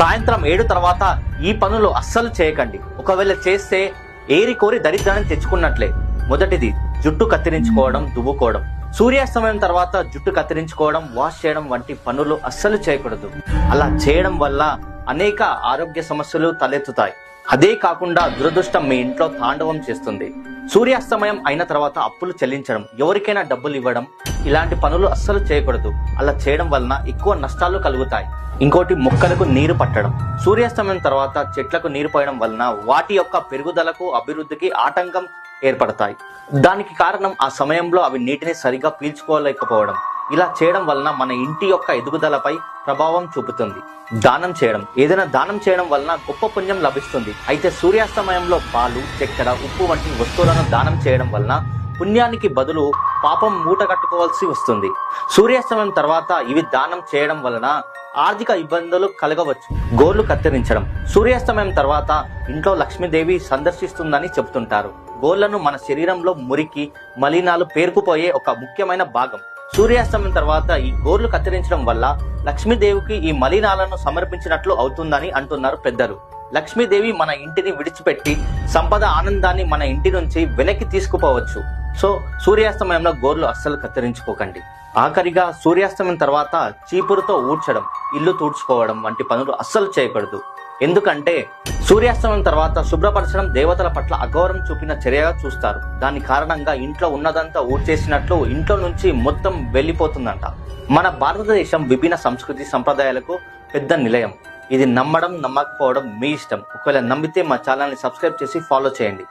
సాయంత్రం ఏడు తర్వాత ఈ పనులు అస్సలు చేయకండి. ఒకవేళ చేస్తే ఏరి కోరి దరిద్రాన్ని తెచ్చుకున్నట్లే. మొదటిది జుట్టు కత్తిరించుకోవడం దువ్వుకోవడం. సూర్యాస్తమయం తర్వాత జుట్టు కత్తిరించుకోవడం వాష్ చేయడం వంటి పనులు అస్సలు చేయకూడదు. అలా చేయడం వల్ల అనేక ఆరోగ్య సమస్యలు తలెత్తుతాయి. అదే కాకుండా దురదృష్టం మీ ఇంట్లో తాండవం చేస్తుంది. సూర్యాస్తమయం అయిన తర్వాత అప్పులు చెల్లించడం ఎవరికైనా డబ్బులు ఇవ్వడం ఇలాంటి పనులు అస్సలు చేయకూడదు. అలా చేయడం వలన ఎక్కువ నష్టాలు కలుగుతాయి. ఇంకోటి మొక్కలకు నీరు పట్టడం. సూర్యాస్తమయం తర్వాత చెట్లకు నీరు పోయడం వలన వాటి యొక్క పెరుగుదలకు అభివృద్ధికి ఆటంకం ఏర్పడతాయి. దానికి కారణం ఆ సమయంలో అవి నీటిని సరిగా పీల్చుకోలేకపోవడం. ఇలా చేయడం వలన మన ఇంటి యొక్క ఎదుగుదలపై ప్రభావం చూపుతుంది. దానం చేయడం. ఏదైనా దానం చేయడం వలన గొప్ప పుణ్యం లభిస్తుంది. అయితే సూర్యాస్తమయంలో పాలు చక్కెర ఉప్పు వంటి వస్తువులను దానం చేయడం వలన పుణ్యానికి బదులు పాపం మూట కట్టుకోవాల్సి వస్తుంది. సూర్యాస్తమయం తర్వాత ఇవి దానం చేయడం వలన ఆర్థిక ఇబ్బందులు కలగవచ్చు. గోర్లు కత్తిరించడం. సూర్యాస్తమయం తర్వాత ఇంట్లో లక్ష్మీదేవి సందర్శిస్తుందని చెబుతుంటారు. గోళ్ళను మన శరీరంలో మురికి మలినాలు పేరుకుపోయే ఒక ముఖ్యమైన భాగం. సూర్యాస్తమయం తర్వాత ఈ గోర్లు కత్తిరించడం వల్ల లక్ష్మీదేవికి ఈ మలినాలను సమర్పించినట్లు అవుతుందని అంటున్నారు పెద్దలు. లక్ష్మీదేవి మన ఇంటిని విడిచిపెట్టి సంపద ఆనందాన్ని మన ఇంటి నుంచి వెనక్కి తీసుకుపోవచ్చు. సో సూర్యాస్తమయంలో గోర్లు అస్సలు కత్తిరించుకోకండి. ఆఖరిగా సూర్యాస్తమయం తర్వాత చీపురుతో ఊడ్చడం ఇల్లు తూడ్చుకోవడం వంటి పనులు అస్సలు చేయకూడదు. ఎందుకంటే సూర్యాస్తమయం తర్వాత శుభ్రపరచడం దేవతల పట్ల అగౌరవం చూపిన చర్యగా చూస్తారు. దాని కారణంగా ఇంట్లో ఉన్నదంతా ఊడ్చేసినట్లు ఇంట్లో నుంచి మొత్తం వెళ్ళిపోతుందంట. మన భారతదేశం విభిన్న సంస్కృతి సంప్రదాయాలకు పెద్ద నిలయం. ఇది నమ్మడం నమ్మకపోవడం మీ ఇష్టం. ఒకవేళ నమ్మితే మా ఛానల్ని సబ్స్క్రైబ్ చేసి ఫాలో చేయండి.